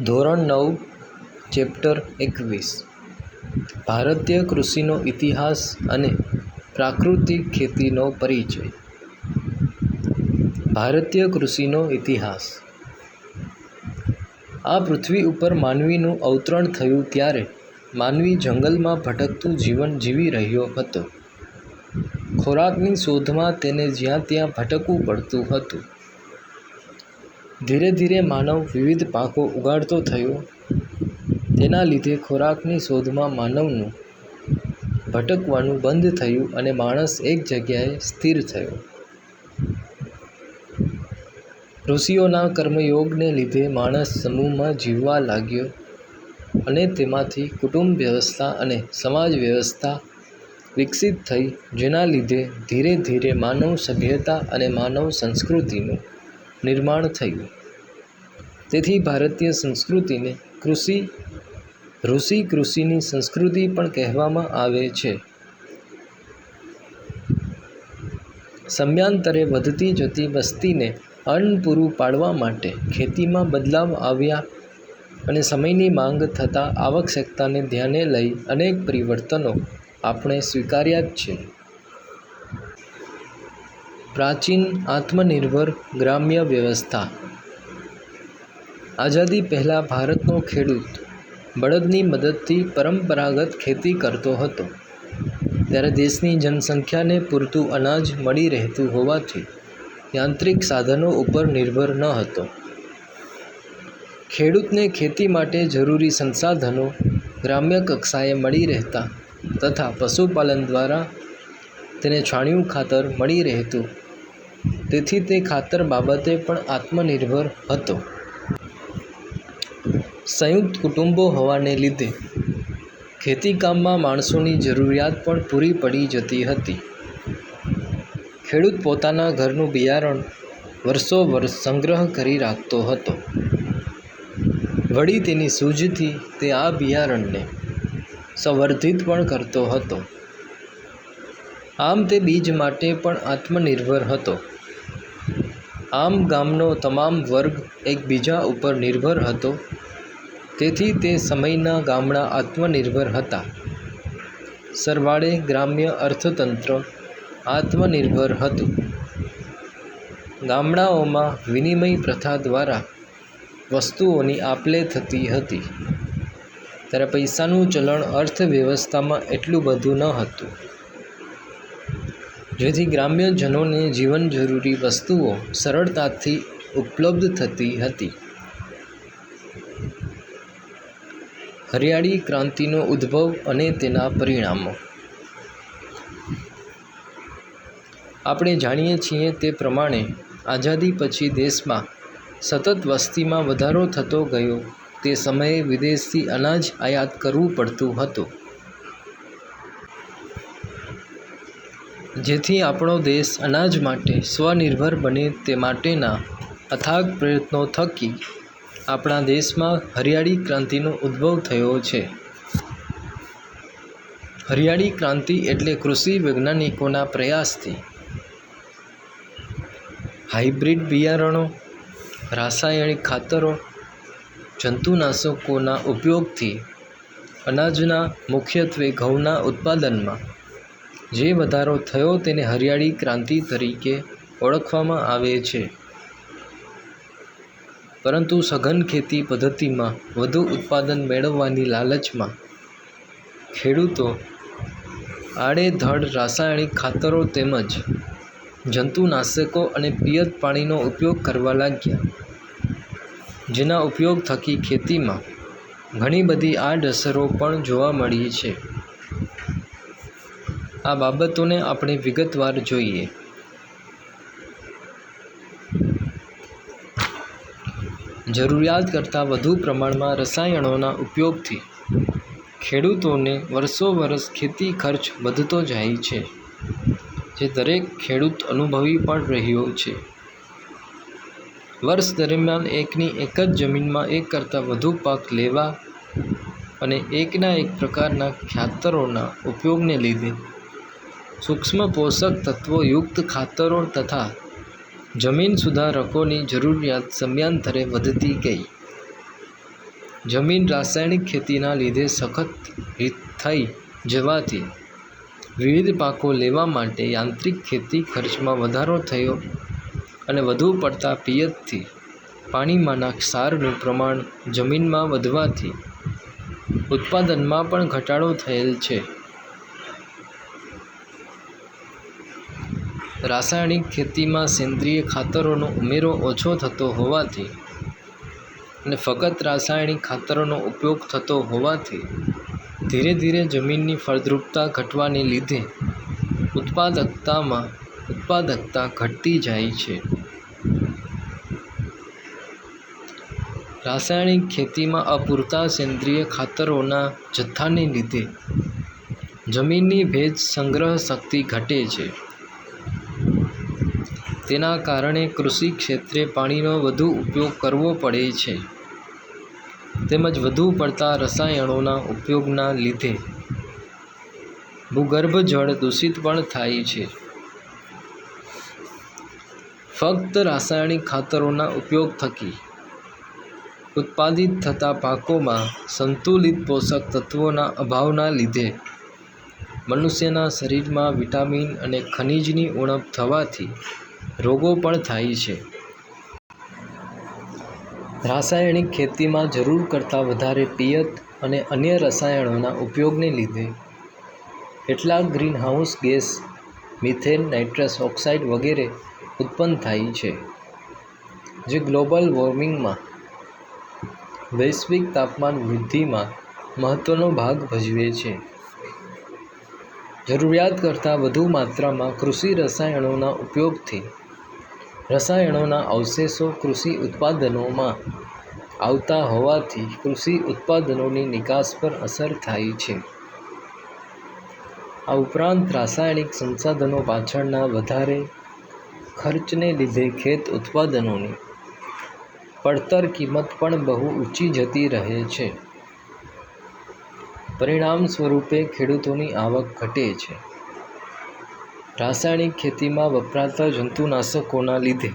ધોરણ નવ, ચેપ્ટર એકવીસ. ભારતીય કૃષિનો ઇતિહાસ અને પ્રાકૃતિક ખેતીનો પરિચય. ભારતીય કૃષિનો ઇતિહાસ. આ પૃથ્વી ઉપર માનવીનું અવતરણ થયું ત્યારે માનવી જંગલમાં ભટકતું જીવન જીવી રહ્યો હતો. ખોરાકની શોધમાં તેને જ્યાં ત્યાં ભટકવું પડતું હતું. ધીરે ધીરે માનવ વિવિધ પાકો ઉગાડતો થયો. તેના લીધે ખોરાકની શોધમાં માનવનું ભટકવાનું બંધ થયું અને માણસ એક જગ્યાએ સ્થિર થયો. ઋષિઓના કર્મયોગને લીધે માણસ સમૂહમાં જીવવા લાગ્યો અને તેમાંથી કુટુંબ વ્યવસ્થા અને સમાજ વ્યવસ્થા વિકસિત થઈ, જેના લીધે ધીરે ધીરે માનવ સભ્યતા અને માનવ સંસ્કૃતિનું નિર્માણ થયું. તેથી ભારતીય સંસ્કૃતિને કૃષિ, ઋષિ કૃષિની સંસ્કૃતિ પણ કહેવામાં આવે છે. સમયાંતરે વધતી જતી વસ્તીને અન્ન પૂરું પાડવા માટે ખેતીમાં બદલાવ આવ્યા અને સમયની માંગ થતાં આવશ્યકતાને ધ્યાને લઈ અનેક પરિવર્તનો આપણે સ્વીકાર્યા જ છે. પ્રાચીન આત્મનિર્ભર ગ્રામ્ય વ્યવસ્થા આઝાદી પહેલાં ભારતનો ખેડૂત, બળદની મદદથી પરંપરાગત ખેતી કરતો હતો. ત્યારે દેશની જનસંખ્યાને પૂરતું અનાજ મળી રહેતું હોવાથી યાંત્રિક સાધનો ઉપર નિર્ભર ન હતો. ખેડૂતને ખેતી માટે જરૂરી સંસાધનો ગ્રામ્ય કક્ષાએ મળી રહેતા તથા પશુપાલન દ્વારા તેને છાણિયું ખાતર મળી રહેતું. તેથી તે ખાતર બાબતે પણ આત્મનિર્ભર હતો. સંયુક્ત કુટુંબો હોવાને લીધે ખેતીકામમાં માણસોની જરૂરિયાત પણ પૂરી પડી જતી હતી. ખેડૂત પોતાના ઘરનું બિયારણ વર્ષો વર્ષ સંગ્રહ કરી રાખતો હતો. વળી તેની સૂઝથી તે આ બિયારણને સંવર્ધિત પણ કરતો હતો. આમ તે બીજ માટે પણ આત્મનિર્ભર હતો. આમ ગામનો તમામ વર્ગ એકબીજા ઉપર નિર્ભર હતો. તેથી તે સમયના ગામડા આત્મનિર્ભર હતા. સરવાળે ગ્રામ્ય અર્થતંત્ર આત્મનિર્ભર હતું. ગામડાઓમાં વિનિમય પ્રથા દ્વારા વસ્તુઓની આપલે થતી હતી. ત્યારે પૈસાનું ચલણ અર્થવ્યવસ્થામાં એટલું બધું ન હતું. જેથી ગ્રામ્યજનોને જીવન જરૂરી વસ્તુઓ સરળતાથી ઉપલબ્ધ થતી હતી. હરિયાળી ક્રાંતિનો ઉદ્ભવ અને તેના પરિણામો. આપણે જાણીએ છીએ તે પ્રમાણે આઝાદી પછી દેશમાં સતત વસ્તીમાં વધારો થતો ગયો. તે સમયે વિદેશથી અનાજ આયાત કરવું પડતું હતું. જેથી આપણો દેશ અનાજ માટે સ્વનિર્ભર બને તે માટેના અથાગ પ્રયત્નો થકી આપણા દેશમાં હરિયાળી ક્રાંતિનો ઉદ્ભવ થયો છે. હરિયાળી ક્રાંતિ એટલે કૃષિ વૈજ્ઞાનિકોના પ્રયાસથી. હાઇબ્રિડ બિયારણો, રાસાયણિક ખાતરો, જંતુનાશકોના ઉપયોગથી અનાજના મુખ્યત્વે ઘઉંના ઉત્પાદનમાં. જે વધારો થયો તેને હરિયાળી ક્રાંતિ તરીકે ઓળખવામાં આવે છે. પરંતુ સઘન ખેતી પદ્ધતિમાં વધુ ઉત્પાદન મેળવવાની લાલચમાં ખેડૂતો આડેધડ રાસાયણિક ખાતરો તેમજ જંતુનાશકો અને પિયત પાણીનો ઉપયોગ કરવા લાગ્યા. જેના ઉપયોગ થકી ખેતીમાં ઘણી બધી આડઅસરો પણ જોવા મળી છે. આ બાબતોને આપણે વિગતવાર જોઈએ. જરૂરિયાત કરતાં વધુ પ્રમાણમાં રસાયણોના ઉપયોગથી ખેડૂતોને વર્ષો વર્ષ ખેતી ખર્ચ વધતો જાય છે, જે દરેક ખેડૂત અનુભવી પણ રહ્યો છે. વર્ષ દરમિયાન એકની એક જ જમીનમાં એક કરતાં વધુ પાક લેવા અને એકના એક પ્રકારના ખાતરોના ઉપયોગને લીધે સૂક્ષ્મ પોષક તત્વોયુક્ત ખાતરો તથા જમીન સુધારકોની જરૂરિયાત સમયાંતરે વધતી ગઈ. જમીન રાસાયણિક ખેતીના લીધે સખત થઈ જવાથી વિવિધ પાકો લેવા માટે યાંત્રિક ખેતી ખર્ચમાં વધારો થયો અને વધુ પડતા પિયતથી પાણીમાંના ક્ષારનું પ્રમાણ જમીનમાં વધવાથી ઉત્પાદનમાં પણ ઘટાડો થયેલ છે. રાસાયણિક ખેતીમાં સેન્દ્રિય ખાતરોનો ઉમેરો ઓછો થતો હોવાથી અને ફક્ત રાસાયણિક ખાતરોનો ઉપયોગ થતો હોવાથી ધીરે ધીરે જમીનની ફળદ્રુપતા ઘટવાને લીધે ઉત્પાદકતામાં ઉત્પાદકતા ઘટતી જાય છે. રાસાયણિક ખેતીમાં અપૂરતા સેન્દ્રિય ખાતરોના જથ્થાને લીધે જમીનની ભેજ સંગ્રહ શક્તિ ઘટે છે. તેના કારણે કૃષિ ક્ષેત્રે પાણીનો વધુ ઉપયોગ કરવો પડે છે. તેમજ વધુ પડતા રસાયણોના ઉપયોગના લીધે ભૂગર્ભ જળ દૂષિત પણ થાય છે. ફક્ત રાસાયણિક ખાતરોના ઉપયોગ થકી ઉત્પાદિત થતા પાકોમાં સંતુલિત પોષક તત્વોના અભાવના લીધે મનુષ્યના શરીરમાં વિટામિન અને ખનિજની ઉણપ થવાથી રોગો પણ થાય છે. રાસાયણિક ખેતીમાં જરૂર કરતાં વધારે પિયત અને અન્ય રસાયણોના ઉપયોગને લીધે કેટલાક greenhouse gas, methane nitrous oxide વગેરે ઉત્પન્ન થાય છે, જે ગ્લોબલ વોર્મિંગમાં વૈશ્વિક તાપમાન વૃદ્ધિમાં મહત્ત્વનો ભાગ ભજવે છે. જરૂરિયાત કરતાં વધુ માત્રામાં કૃષિ રસાયણોના ઉપયોગથી રસાયણોના અવશેષો કૃષિ ઉત્પાદનોમાં આવતા હોવાથી કૃષિ ઉત્પાદનોની નિકાસ પર અસર થાય છે. આ ઉપરાંત રાસાયણિક સંસાધનો પાછળના વધારે ખર્ચને લીધે ખેત ઉત્પાદનોની પડતર કિંમત પણ બહુ ઊંચી જતી રહે છે. પરિણામ સ્વરૂપે ખેડૂતોની આવક ઘટે છે. રાસાયણિક ખેતીમાં વપરાતા જંતુનાશકોના લીધે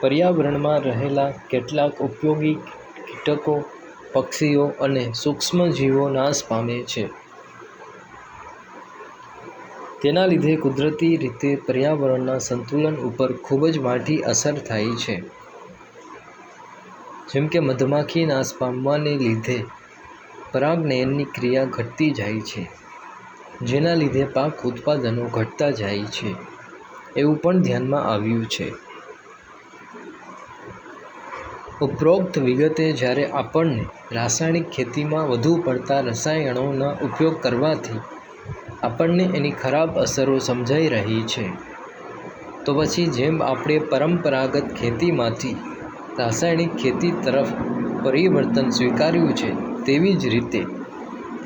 પર્યાવરણમાં રહેલા કેટલાક ઉપયોગી કીટકો, પક્ષીઓ અને સૂક્ષ્મજીવો નાશ પામે છે. તેના લીધે કુદરતી રીતે પર્યાવરણના સંતુલન ઉપર ખૂબ જ માઠી અસર થાય છે. જેમ કે મધમાખી નાશ પામવાને લીધે પરાગનયનની ક્રિયા ઘટતી જાય છે, જેના લીધે પાક ઉત્પાદનો ઘટતા જાય છે, એવું પણ ધ્યાનમાં આવ્યું છે. ઉપરોક્ત વિગતે જ્યારે આપણને રાસાયણિક ખેતીમાં વધુ પડતા રસાયણોના ઉપયોગ કરવાથી આપણને એની ખરાબ અસરો સમજાઈ રહી છે, તો પછી જેમ આપણે પરંપરાગત ખેતીમાંથી રાસાયણિક ખેતી તરફ પરિવર્તન સ્વીકાર્યું છે તેવી જ રીતે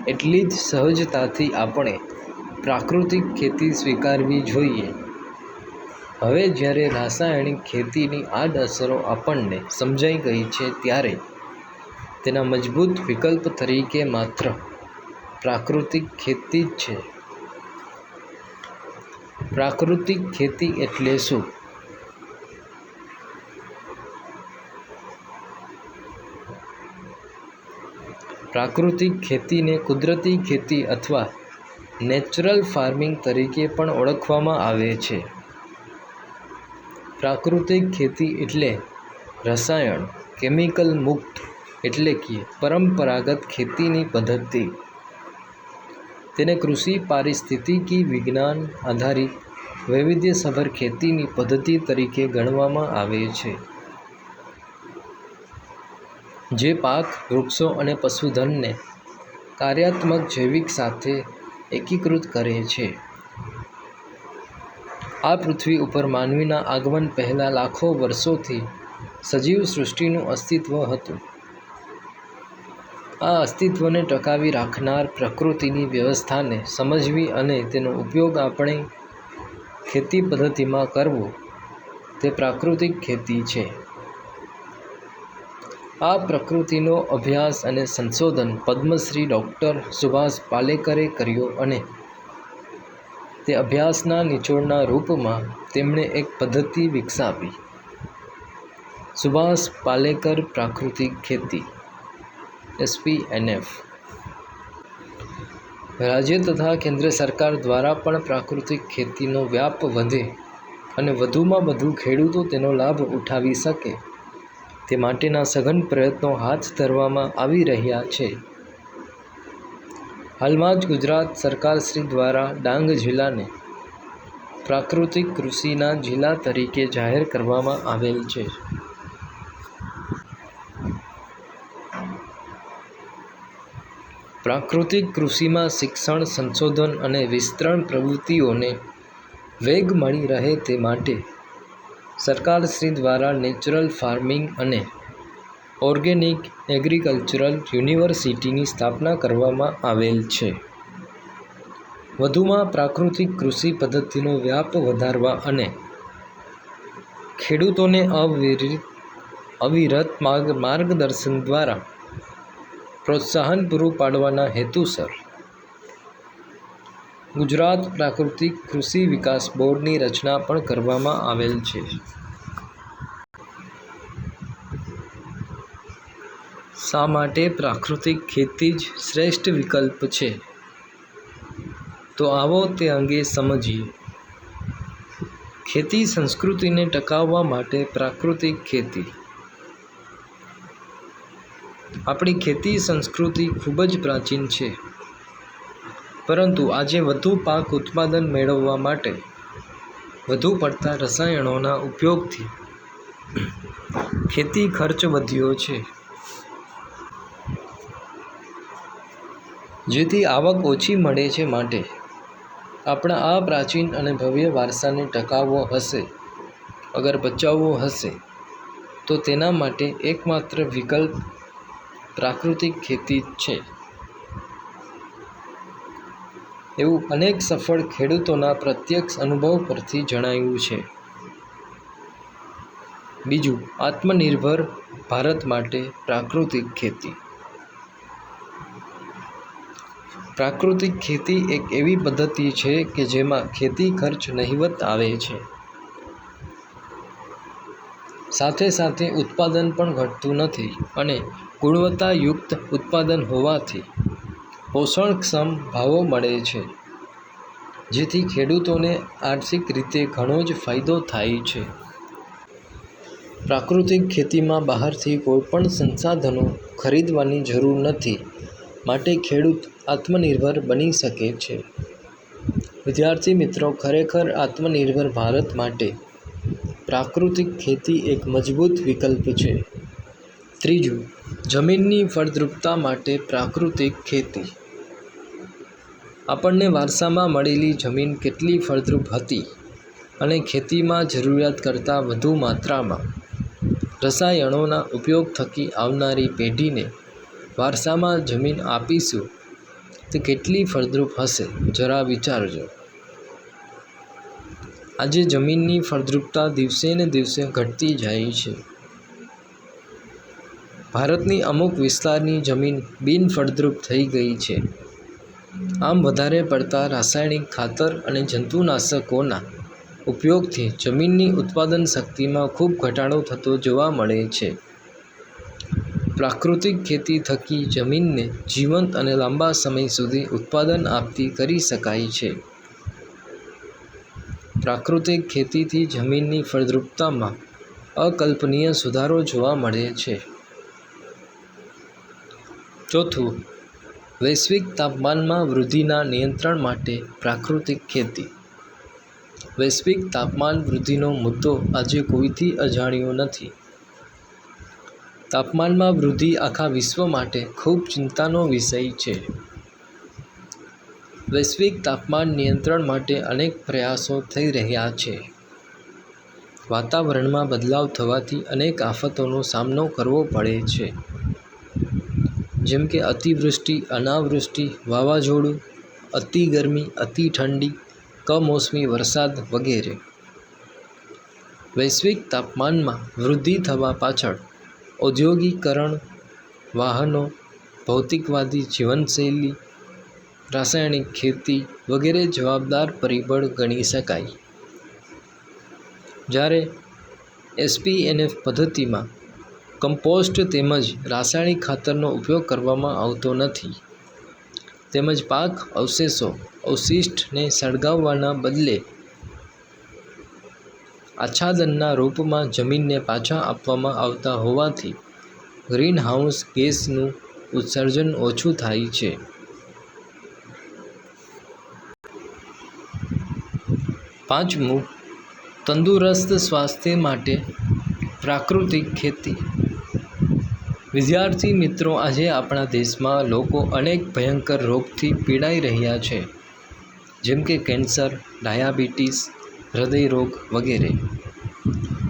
એટલી જ સહજતાથી આપણે પ્રાકૃતિક ખેતી સ્વીકારવી જોઈએ. હવે જ્યારે રાસાયણિક ખેતીની આડઅસરો આપણને સમજાઈ ગઈ છે ત્યારે તેના મજબૂત વિકલ્પ તરીકે માત્ર પ્રાકૃતિક ખેતી જ છે. પ્રાકૃતિક ખેતી એટલે શું? પ્રાકૃતિક ખેતીને કુદરતી ખેતી અથવા નેચરલ ફાર્મિંગ તરીકે પણ ઓળખવામાં આવે છે. પ્રાકૃતિક ખેતી એટલે રસાયણ, કેમિકલ મુક્ત એટલે કે પરંપરાગત ખેતીની પદ્ધતિ. તેને કૃષિ પારિસ્થિતિકી વિજ્ઞાન આધારિત વૈવિધ્યસભર ખેતીની પદ્ધતિ તરીકે ગણવામાં આવે છે. જે પાક, વૃક્ષો અને પશુધનને કાર્યાત્મક જૈવિક સાથે એકીકૃત કરે છે. આ પૃથ્વી ઉપર માનવીના આગમન પહેલાં લાખો વર્ષોથી સજીવ સૃષ્ટિનું અસ્તિત્વ હતું. આ અસ્તિત્વને ટકાવી રાખનાર પ્રકૃતિની વ્યવસ્થાને સમજવી અને તેનો ઉપયોગ આપણે ખેતી પદ્ધતિમાં કરવો તે પ્રાકૃતિક ખેતી છે. આ પ્રકૃતિનો અભ્યાસ અને સંશોધન પદ્મશ્રી ડૉક્ટર સુભાષ પાલેકરે કર્યો અને તે અભ્યાસના નિચોડના રૂપમાં તેમણે એક પદ્ધતિ વિકસાવી. સુભાષ પાલેકર પ્રાકૃતિક ખેતી એસપીએનએફ રાજ્ય તથા કેન્દ્ર સરકાર દ્વારા પણ પ્રાકૃતિક ખેતીનો વ્યાપ વધે અને વધુમાં વધુ ખેડૂતો તેનો લાભ ઉઠાવી શકે. તે માટેના સઘન પ્રયત્નો હાથ ધરવામાં આવી રહ્યા છે. હાલમાં જ ગુજરાત સરકારશ્રી દ્વારા ડાંગ જિલ્લાને પ્રાકૃતિક કૃષિના જિલ્લા તરીકે જાહેર કરવામાં આવેલ છે. પ્રાકૃતિક કૃષિમાં શિક્ષણ સંશોધન અને વિસ્તરણ પ્રવૃત્તિઓને વેગ મળી રહે તે માટે સરકારશ્રી દ્વારા નેચરલ ફાર્મિંગ અને ઓર્ગેનિક એગ્રીકલ્ચરલ યુનિવર્સિટીની સ્થાપના કરવામાં આવેલ છે. વધુમાં પ્રાકૃતિક કૃષિ પદ્ધતિનો વ્યાપ વધારવા અને ખેડૂતોને અવિરત અવિરત માર્ગદર્શન દ્વારા પ્રોત્સાહન પૂરું પાડવાના હેતુસર ગુજરાત પ્રાકૃતિક કૃષિ વિકાસ બોર્ડની રચના પણ કરવામાં આવેલ છે. શા માટે પ્રાકૃતિક ખેતી જ શ્રેષ્ઠ વિકલ્પ છે? તો આવો તે અંગે સમજીએ. ખેતી સંસ્કૃતિને ટકાવવા માટે પ્રાકૃતિક ખેતી. આપણી ખેતી સંસ્કૃતિ ખૂબ જ પ્રાચીન છે. પરંતુ આજે વધુ પાક ઉત્પાદન મેળવવા માટે વધુ પડતા રસાયણોના ઉપયોગથી ખેતી ખર્ચ વધ્યો છે. જેથી આવક ઓછી મળે છે માટે આપણા આ પ્રાચીન અને ભવ્ય વારસાને ટકાવવો હશે, અગર બચાવવો હશે, તો તેના માટે એકમાત્ર વિકલ્પ પ્રાકૃતિક ખેતી છે. એવું અનેક સફળ ખેડૂતોના પ્રત્યક્ષ અનુભવ પરથી જણાયું છે. બીજું, આત્મનિર્ભર ભારત માટે પ્રાકૃતિક ખેતી. પ્રાકૃતિક ખેતી એક એવી પદ્ધતિ છે કે જેમાં ખેતી ખર્ચ નહિવત આવે છે. સાથે સાથે ઉત્પાદન પણ ઘટતું નથી અને ગુણવત્તાયુક્ત ઉત્પાદન હોવાથી પોષણક્ષમ ભાવો મળે છે, જેથી ખેડૂતોને આર્થિક રીતે ઘણો જ ફાયદો થાય છે. પ્રાકૃતિક ખેતીમાં બહારથી કોઈપણ સંસાધનો ખરીદવાની જરૂર નથી, માટે ખેડૂત આત્મનિર્ભર બની શકે છે. વિદ્યાર્થી મિત્રો, ખરેખર આત્મનિર્ભર ભારત માટે પ્રાકૃતિક ખેતી એક મજબૂત વિકલ્પ છે. ત્રીજું, જમીનની ફળદ્રુપતા માટે પ્રાકૃતિક ખેતી. આપણને વારસામાં મળેલી જમીન કેટલી ફળદ્રુપ હતી અને ખેતીમાં જરૂરિયાત કરતાં વધુ માત્રામાં રસાયણોના ઉપયોગ થકી આવનારી પેઢીને વારસામાં જમીન આપીશું તે કેટલી ફળદ્રુપ હશે, જરા વિચારજો. આજે જમીનની ફળદ્રુપતા દિવસે ને દિવસે ઘટતી જાય છે. ભારતની અમુક વિસ્તારની જમીન બિનફળદ્રુપ થઈ ગઈ છે. આમ વધારે પડતા રાસાયણિક ખાતર અને જંતુનાશકોના ઉપયોગથી જમીનની ઉત્પાદન શક્તિમાં ખૂબ ઘટાડો થતો જોવા મળે છે. પ્રાકૃતિક ખેતી થકી જમીનને જીવંત અને લાંબા સમય સુધી ઉત્પાદન આપતી કરી શકાય છે. પ્રાકૃતિક ખેતીથી જમીનની ફળદ્રુપતામાં અકલ્પનીય સુધારો જોવા મળે છે. ચોથું વૈશ્વિક તાપમાનમાં વૃદ્ધિના નિયંત્રણ માટે પ્રાકૃતિક ખેતી. વૈશ્વિક તાપમાન વૃદ્ધિનો મુદ્દો આજે કોઈથી અજાણ્યો નથી. તાપમાનમાં વૃદ્ધિ આખા વિશ્વ માટે ખૂબ ચિંતાનો વિષય છે. વૈશ્વિક તાપમાન નિયંત્રણ માટે અનેક પ્રયાસો થઈ રહ્યા છે. વાતાવરણમાં બદલાવ થવાથી અનેક આફતોનો સામનો કરવો પડે છે. જેમ કે અતિવૃષ્ટિ, અનાવૃષ્ટિ, વાવાઝોડું, અતિ ગરમી, અતિ ઠંડી, કમોસમી વરસાદ વગેરે. વૈશ્વિક તાપમાનમાં વૃદ્ધિ થવા પાછળ ઔદ્યોગિકરણ, વાહનો, ભૌતિકવાદી જીવનશૈલી, રાસાયણિક ખેતી વગેરે જવાબદાર પરિબળ ગણી શકાય. જ્યારે એસપીએનએફ પદ્ધતિમાં કમ્પોસ્ટ તેમજ રાસાયણિક ખાતરનો ઉપયોગ કરવામાં આવતો નથી. તેમજ પાક અવશેષો, અવશિષ્ટને સળગાવવાના બદલે આચ્છાદનના રૂપમાં જમીનને પાછા આપવામાં આવતા હોવાથી ગ્રીનહાઉસ ગેસનું ઉત્સર્જન ઓછું થાય છે. પાંચમું, તંદુરસ્ત સ્વાસ્થ્ય માટે પ્રાકૃતિક ખેતી. વિદ્યાર્થી મિત્રો, આજે આપણા દેશમાં લોકો અનેક ભયંકર રોગથી પીડાઈ રહ્યા છે. જેમ કે કેન્સર, ડાયાબિટીસ હૃદયરોગ વગેરે.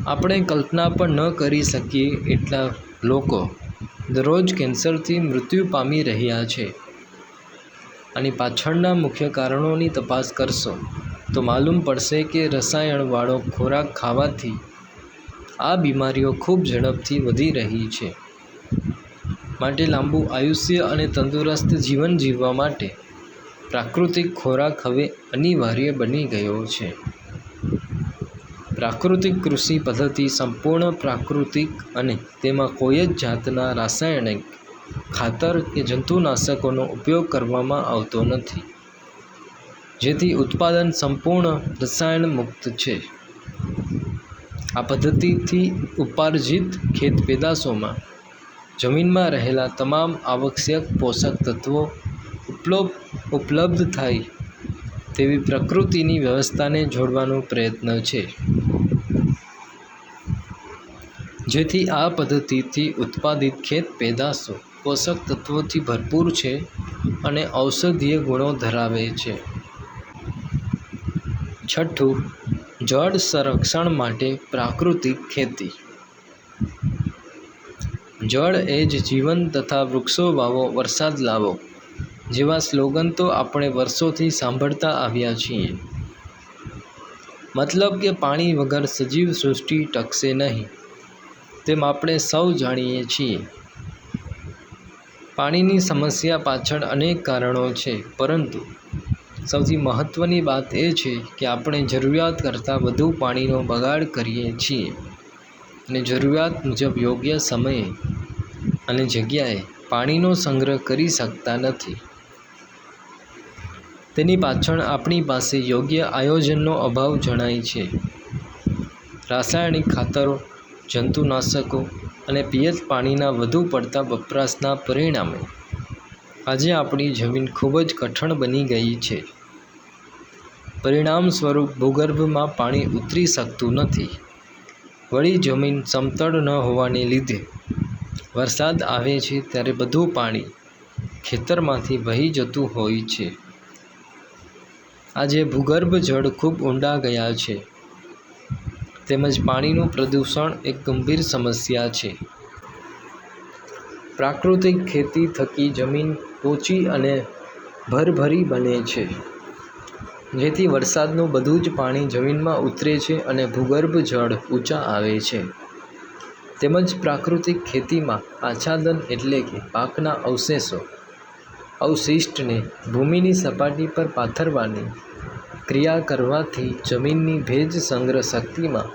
આપણે કલ્પના પણ ન કરી શકીએ એટલા લોકો દરરોજ કેન્સરથી મૃત્યુ પામી રહ્યા છે. આની પાછળના મુખ્ય કારણોની તપાસ કરશો, તો માલુમ પડશે કે રસાયણવાળો ખોરાક ખાવાથી આ બીમારીઓ ખૂબ ઝડપથી વધી રહી છે. માટે લાંબુ આયુષ્ય અને તંદુરસ્ત જીવન જીવવા માટે પ્રાકૃતિક ખોરાક હવે અનિવાર્ય બની ગયો છે. પ્રાકૃતિક કૃષિ પદ્ધતિ સંપૂર્ણ પ્રાકૃતિક અને તેમાં કોઈ જ જાતના રાસાયણિક, ખાતર કે જંતુનાશકોનો ઉપયોગ કરવામાં આવતો નથી. જેથી ઉત્પાદન સંપૂર્ણ રસાયણ મુક્ત છે. આ પદ્ધતિથી ઉપાર્જિત ખેત પેદાશોમાં જમીનમાં રહેલા તમામ આવશ્યક પોષક તત્વો ઉપલબ્ધ ઉપલબ્ધ થાય તેવી પ્રકૃતિની વ્યવસ્થાને જોડવાનો પ્રયત્ન છે. જેથી આ પદ્ધતિથી ઉત્પાદિત ખેત પેદાશો પોષક તત્વોથી ભરપૂર છે અને ઔષધીય ગુણો ધરાવે છે. છઠ્ઠું, જળ સંરક્ષણ માટે પ્રાકૃતિક ખેતી. જળ એ જ જીવન તથા વૃક્ષો વાવો, વરસાદ લાવો જેવા સ્લોગન તો આપણે વર્ષોથી સાંભળતા આવ્યા છીએ. મતલબ કે પાણી વગર સજીવ સૃષ્ટિ ટકશે નહીં, તેમ આપણે સૌ જાણીએ છીએ. પાણીની સમસ્યા પાછળ અનેક કારણો છે, પરંતુ સૌથી મહત્ત્વની વાત એ છે કે આપણે જરૂરિયાત કરતાં વધુ પાણીનો બગાડ કરીએ છીએ. અને જરૂરિયાત મુજબ યોગ્ય સમયે અને જગ્યાએ પાણીનો સંગ્રહ કરી શકતા નથી. તેની પાછળ આપણી પાસે યોગ્ય આયોજનનો અભાવ જણાય છે. રાસાયણિક ખાતરો, જંતુનાશકો અને પિયત પાણીના વધુ પડતા વપરાશના પરિણામે આજે આપણી જમીન ખૂબ જ કઠણ બની ગઈ છે. પરિણામ સ્વરૂપ ભૂગર્ભમાં પાણી ઉતરી શકતું નથી. વળી જમીન સમતળ ન હોવાને લીધે વરસાદ આવે છે ત્યારે બધું પાણી ખેતરમાંથી વહી જતું હોય છે. આજે ભૂગર્ભ જળ ખૂબ ઊંડા ગયા છે. તેમજ પાણીનું પ્રદૂષણ એક ગંભીર સમસ્યા છે. પ્રાકૃતિક ખેતી થકી જમીન પોચી અને ભરભરી બને છે. જેથી વરસાદનું બધું જ પાણી જમીનમાં ઉતરે છે અને ભૂગર્ભ જળ ઊંચા આવે છે. તેમજ પ્રાકૃતિક ખેતીમાં આચ્છાદન એટલે કે પાકના અવશેષો. અવશિષ્ટને ભૂમિની સપાટી પર પાથરવાની ક્રિયા કરવાથી જમીનની ભેજ સંગ્રહ શક્તિમાં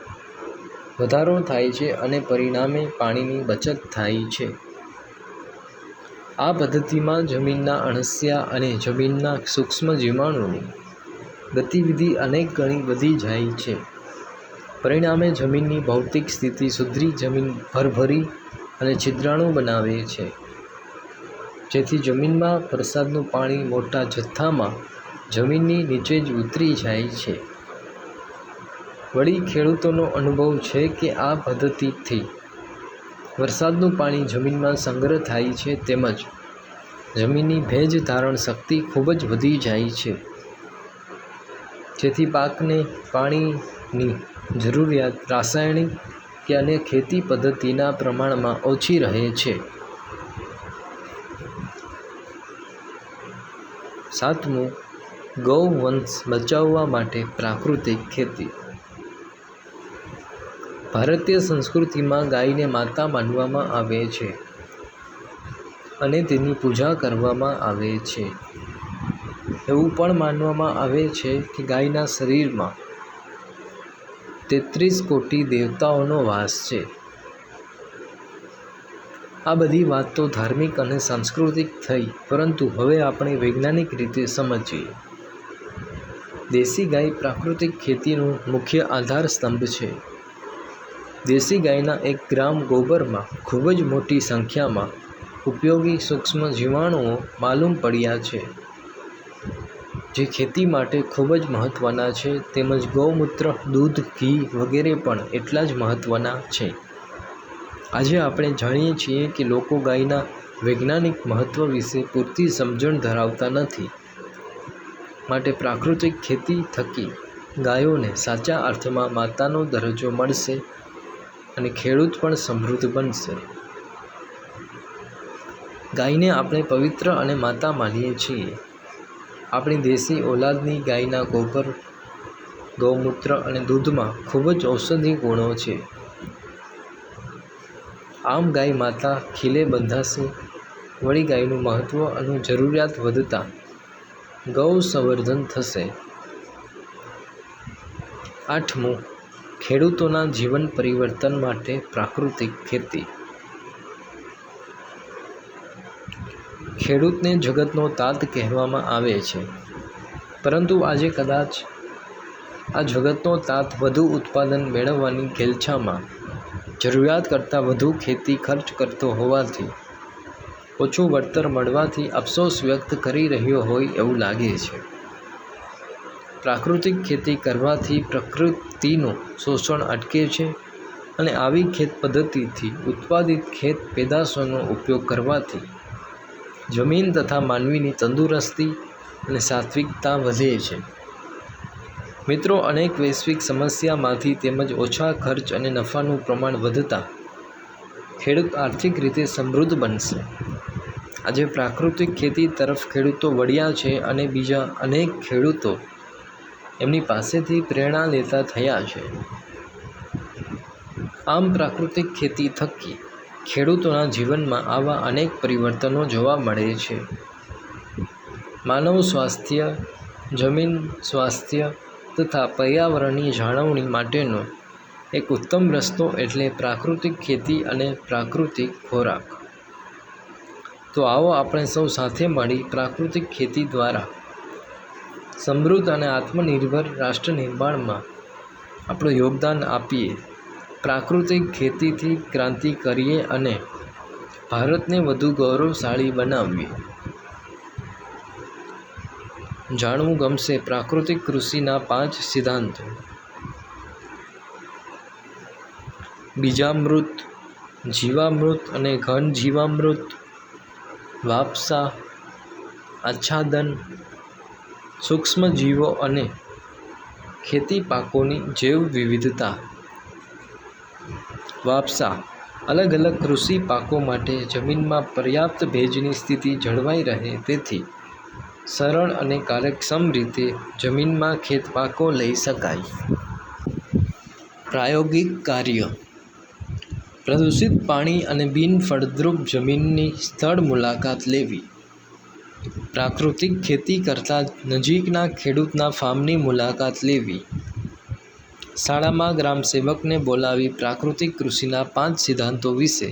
વધારો થાય છે અને પરિણામે પાણીની બચત થાય છે. આ પદ્ધતિમાં જમીનના અણસિયા અને જમીનના સૂક્ષ્મ જીવાણુની ગતિવિધિ અનેક ગણી વધી જાય છે. પરિણામે જમીનની ભૌતિક સ્થિતિ સુધરી, જમીન ભરભરી અને છિદ્રાળુ બનાવે છે. જેથી જમીનમાં વરસાદનું પાણી મોટા જથ્થામાં જમીનની નીચે જ ઉતરી જાય છે. વળી ખેડૂતોનો અનુભવ છે કે આ પદ્ધતિથી વરસાદનું પાણી જમીનમાં સંગ્રહ થાય છે તેમજ જમીનની ભેજ ધારણ શક્તિ ખૂબ જ વધી જાય છે. જેથી પાકને પાણીની જરૂરિયાત રાસાયણિક કે અને ખેતી પદ્ધતિના પ્રમાણમાં ઓછી રહે છે. સાતમું, ગૌવંશ બચાવવા માટે પ્રાકૃતિક ખેતી. ભારતીય સંસ્કૃતિમાં ગાયને માતા માનવામાં આવે છે અને તેની પૂજા કરવામાં આવે છે. એવું પણ માનવામાં આવે છે કે ગાયના શરીરમાં તેત્રીસ કોટી દેવતાઓનો વાસ છે. આ બધી વાત તો ધાર્મિક અને સાંસ્કૃતિક થઈ, પરંતુ હવે આપણે વૈજ્ઞાનિક રીતે સમજીએ. દેશી ગાય પ્રાકૃતિક ખેતીનું મુખ્ય આધાર સ્તંભ છે. દેશી ગાયના એક ગ્રામ ગોબરમાં ખૂબ જ મોટી સંખ્યામાં ઉપયોગી સૂક્ષ્મ જીવાણુઓ માલુમ પડ્યા છે. જે ખેતી માટે ખૂબ જ મહત્ત્વના છે, તેમજ ગૌમૂત્ર, દૂધ, ઘી વગેરે પણ એટલા જ મહત્ત્વના છે. આજે આપણે જાણીએ છીએ કે લોકો ગાયના વૈજ્ઞાનિક મહત્ત્વ વિશે પૂરતી સમજણ ધરાવતા નથી. માટે પ્રાકૃતિક ખેતી થકી ગાયોને સાચા અર્થમાં માતાનો દરજ્જો મળશે અને ખેડૂત પણ સમૃદ્ધ બનશે. ગાયને આપણે પવિત્ર અને માતા માનીએ છીએ. આપણી દેશી ઓલાદની ગાયના ગોબર, ગૌમૂત્ર અને દૂધમાં ખૂબ જ ઔષધિ ગુણો છે. આમ ગાય માતા ખીલે બંધાશે, વળી ગાયનું મહત્ત્વ અને જરૂરિયાત વધતા ગૌ સંવર્ધન થશે. આઠમું, ખેડૂતોના જીવન પરિવર્તન માટે પ્રાકૃતિક ખેતી. ખેડૂતને જગતનો તાત કહેવામાં આવે છે. પરંતુ આજે કદાચ આ જગતનો તાત વધુ ઉત્પાદન મેળવવાની ઘેલછામાં જરૂરિયાત કરતાં વધુ ખેતી ખર્ચ કરતો હોવાથી ઓછું વળતર મળવાથી અફસોસ વ્યક્ત કરી રહ્યો હોય એવું લાગે છે. પ્રાકૃતિક ખેતી કરવાથી પ્રકૃતિનું શોષણ અટકે છે અને આવી ખેત પદ્ધતિથી ઉત્પાદિત ખેત પેદાશોનો ઉપયોગ કરવાથી જમીન તથા માનવીની તંદુરસ્તી અને સાત્વિકતા વધે છે. મિત્રો, અનેક વૈશ્વિક સમસ્યામાંથી તેમજ ઓછા ખર્ચ અને નફાનું પ્રમાણ વધતા ખેડૂત આર્થિક રીતે સમૃદ્ધ બનશે. આજે પ્રાકૃતિક ખેતી તરફ ખેડૂતો વળ્યા છે અને બીજા અનેક ખેડૂતો એમની પાસેથી પ્રેરણા લેતા થયા છે. આમ પ્રાકૃતિક ખેતી થકી ખેડૂતોના જીવનમાં આવા અનેક પરિવર્તનો જોવા મળે છે. માનવ સ્વાસ્થ્ય, જમીન સ્વાસ્થ્ય તથા પર્યાવરણની જાળવણી માટેનો એક ઉત્તમ રસ્તો એટલે પ્રાકૃતિક ખેતી અને પ્રાકૃતિક ખોરાક. તો આવો આપણે સૌ સાથે મળી પ્રાકૃતિક ખેતી દ્વારા સમૃદ્ધ અને આત્મનિર્ભર રાષ્ટ્ર નિર્માણમાં આપણું યોગદાન આપીએ. પ્રાકૃતિક ખેતીથી ક્રાંતિ કરીએ અને ભારતને વધુ ગૌરવશાળી બનાવીએ. જાણવું ગમશે પ્રાકૃતિક કૃષિના પાંચ સિદ્ધાંતો. બીજામૃત, જીવામૃત અને ઘન જીવામૃત, વાપસા, આચ્છાદન, સૂક્ષ્મજીવો અને ખેતી પાકોની જૈવ વિવિધતા વાપસા. અલગ અલગ કૃષિ પાકો માટે જમીનમાં પર્યાપ્ત ભેજની સ્થિતિ જળવાઈ રહે તેથી સરળ અને કાર્યક્ષમ રીતે જમીનમાં ખેતપાકો લઈ શકાય. પ્રાયોગિક કાર્ય. પ્રદૂષિત પાણી અને બિનફળદ્રુપ જમીનની સ્થળ મુલાકાત લેવી. પ્રાકૃતિક ખેતી કરતાં નજીકના ખેડૂતના ફાર્મની મુલાકાત લેવી. શાળામાં ગ્રામસેવકને બોલાવી પ્રાકૃતિક કૃષિના પાંચ સિદ્ધાંતો વિશે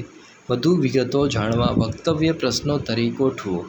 વધુ વિગતો જાણવા વક્તવ્ય પ્રશ્નોત્તરી ગોઠવો.